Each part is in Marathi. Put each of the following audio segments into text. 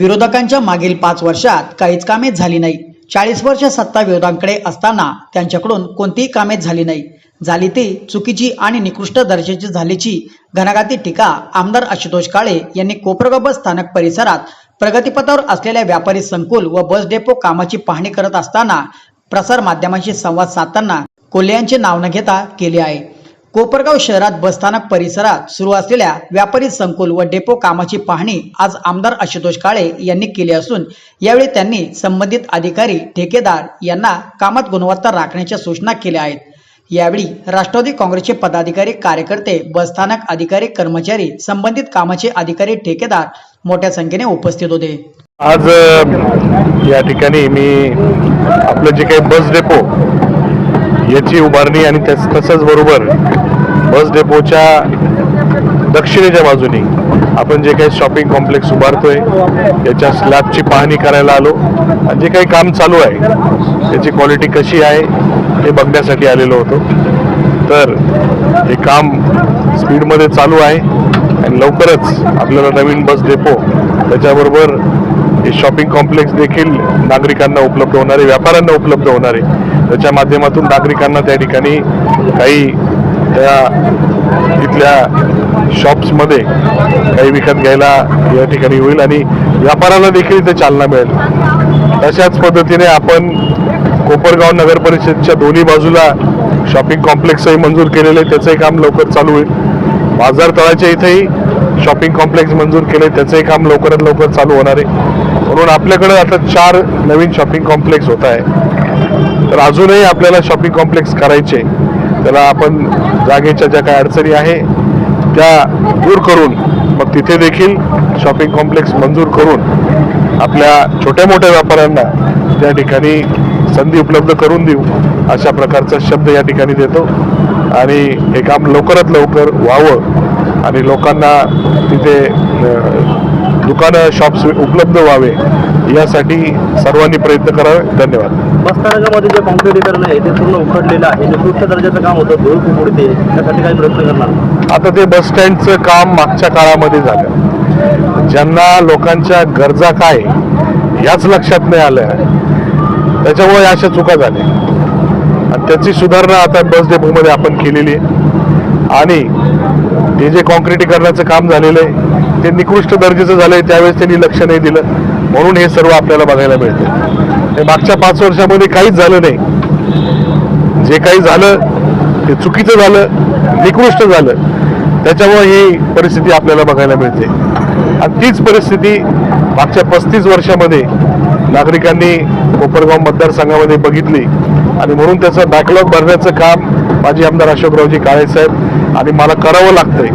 विरोधकांच्या मागील पाच वर्षात काहीच कामे झाली नाही. चाळीस वर्ष सत्ता विरोधांकडे असताना त्यांच्याकडून कोणतीही कामे झाली नाही. झाली ती चुकीची आणि निकृष्ट दर्जाची झाल्याची घणाघाती टीका आमदार आशुतोष काळे यांनी कोपरगाव बस स्थानक परिसरात प्रगतीपथावर असलेल्या व्यापारी संकुल व बस डेपो कामाची पाहणी करत असताना प्रसार माध्यमांशी संवाद साधताना कोल्हे यांचे नाव न घेता केले आहे. कोपरगाव शहरात बसस्थानक परिसरात सुरू असलेल्या व्यापारी संकुल व डेपो कामाची पाहणी आज आमदार आशुतोष काळे यांनी केली असून यावेळी त्यांनी संबंधित अधिकारी ठेकेदार यांना कामात गुणवत्ता राखण्याच्या सूचना केल्या आहेत. यावेळी राष्ट्रवादी काँग्रेसचे पदाधिकारी कार्यकर्ते बसस्थानक अधिकारी कर्मचारी संबंधित कामाचे अधिकारी ठेकेदार मोठ्या संख्येने उपस्थित होते. आज या ठिकाणी मी आपलं जे काही बस डेपो याची उभारणी आणि तसंच बरोबर बस डेपोच्या दक्षिणेच्या बाजूने आपण जे काही शॉपिंग कॉम्प्लेक्स उभारतोय त्याच्या स्लॅबची पाहणी करायला आलो. आणि जे काही काम चालू आहे त्याची क्वालिटी कशी आहे हे बघण्यासाठी आलेलो होतो. तर हे काम स्पीडमध्ये चालू आहे आणि लवकरच आपल्याला नवीन बस डेपो त्याच्याबरोबर हे शॉपिंग कॉम्प्लेक्स देखील नागरिकांना उपलब्ध होणारे व्यापाऱ्यांना उपलब्ध होणारे त्याच्या माध्यमातून नागरिकांना त्या ठिकाणी काही त्या इथल्या शॉप्समध्ये काही विकत घ्यायला या ठिकाणी होईल आणि व्यापाराला देखील इथे चालना मिळेल. तशाच पद्धतीने आपण कोपरगाव नगर परिषदच्या दोन्ही बाजूला शॉपिंग कॉम्प्लेक्सही मंजूर केलेले त्याचंही काम लवकर चालू होईल. बाजार तळाच्या इथेही शॉपिंग कॉम्प्लेक्स मंजूर केले त्याचंही काम लवकरात लवकर चालू होणार आहे. म्हणून आपल्याकडे आता चार नवीन शॉपिंग कॉम्प्लेक्स होत आहे तर अजूनही आपल्याला शॉपिंग कॉम्प्लेक्स करायचे त्याला आपण जागेच्या ज्या काही अडचणी आहे त्या दूर करून मग तिथे देखील शॉपिंग कॉम्प्लेक्स मंजूर करून आपल्या छोट्या मोठ्या व्यापाऱ्यांना त्या ठिकाणी संधी उपलब्ध करून देऊ अशा प्रकारचा शब्द या ठिकाणी देतो. आणि हे काम लवकरात लवकर व्हावं आणि लोकांना तिथे दुकानं शॉप्स उपलब्ध व्हावे यासाठी सर्वांनी प्रयत्न करावे. धन्यवाद. बसस्थानकामध्ये जे कॉन्क्रिटीकरण आहे ते पूर्ण उखडलेलं आहे. निकृष्ट दर्जाचं काम होतं धूळ खूप उडते. त्यासाठी काही प्रयत्न करणार आता ते बस स्टँडचं काम मागच्या काळामध्ये झालं. ज्यांना लोकांच्या गरजा काय याच लक्षात नाही आलं. त्याच्यामुळे अशा चुका झाल्या. आणि त्याची सुधारणा आता बस डेपोमध्ये आपण केलेली आहे. आणि ते जे कॉन्क्रिटीकरणाचं काम झालेलं आहे ते निकृष्ट दर्जाचं झालंय त्यावेळेस त्यांनी लक्ष नाही दिलं. म्हणून हे सर्व आपल्याला बघायला मिळतं हे मागच्या पाच वर्षामध्ये काहीच झालं नाही. जे काही झालं ते चुकीचं झालं निकृष्ट झालं. त्याच्यामुळे ही परिस्थिती आपल्याला बघायला मिळते. आणि तीच परिस्थिती मागच्या पस्तीस वर्षामध्ये नागरिकांनी कोपरगाव मतदारसंघामध्ये बघितली. आणि म्हणून त्याचं बॅकलॉग भरण्याचं काम माजी आमदार अशोकरावजी काळेसाहेब आणि मला करावं लागतंय.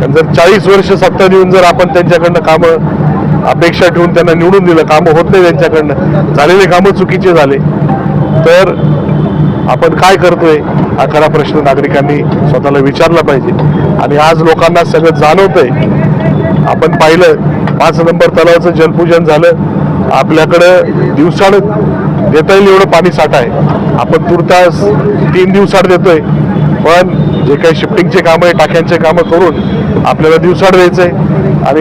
कारण जर चाळीस वर्ष सत्ता देऊन जर आपण त्यांच्याकडनं कामं अपेक्षा ठेवून त्यांना निवडून दिलं कामं होत नाही त्यांच्याकडनं झालेले कामं चुकीचे झाले तर आपण काय करतोय? हा खरा प्रश्न नागरिकांनी स्वतःला विचारला पाहिजे. आणि आज लोकांना सगळं जाणवतंय. आपण पाहिलं पाच नंबर तलावाचं जलपूजन झालं. आपल्याकडं दिवसाड देता येईल एवढं पाणी साठा आहे. आपण तुर्तास तीन दिवसाड देतोय. पण जे काही शिफ्टिंगचे कामं आहे टाक्यांचे कामं करून आपल्याला दिवसाड द्यायचंय. आणि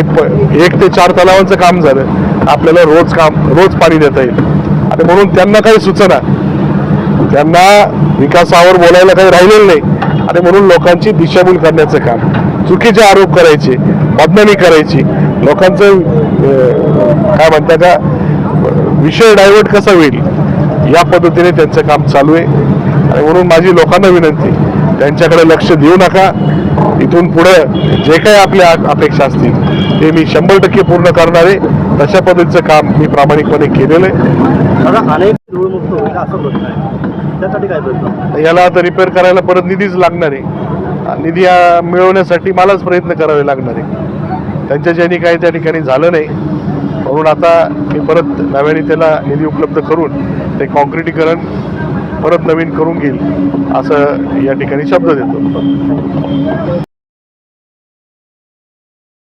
एक ते चार तलावांचं काम झालं. आपल्याला रोज काम रोज पाणी देता येईल. आणि म्हणून त्यांना काही सुचना. त्यांना विकासावर बोलायला काही राहिलेलं नाही. आणि म्हणून लोकांची दिशाभूल करण्याचं काम. चुकीचे आरोप करायचे बदनामी करायची. लोकांचं अं, काय म्हणतात का विषय डायव्हर्ट कसा होईल? या पद्धतीने त्यांचं काम चालू आहे. आणि म्हणून माझी लोकांना विनंती त्यांच्याकडे लक्ष देऊ नका. इथून पुढं जे काही आपल्या अपेक्षा असतील ते मी शंभर टक्के पूर्ण करणार आहे. तशा पद्धतीचं काम मी प्रामाणिकपणे केलेलं आहे. याला आता रिपेअर करायला परत निधीच लागणार आहे. निधी मिळवण्यासाठी मलाच प्रयत्न करावे लागणार आहे. त्यांच्या ज्यांनी काही त्या ठिकाणी झालं नाही. म्हणून आता मी परत नव्याने त्याला निधी उपलब्ध करून ते कॉन्क्रिटीकरण परत नवीन करून घेईल असं या ठिकाणी शब्द देतो.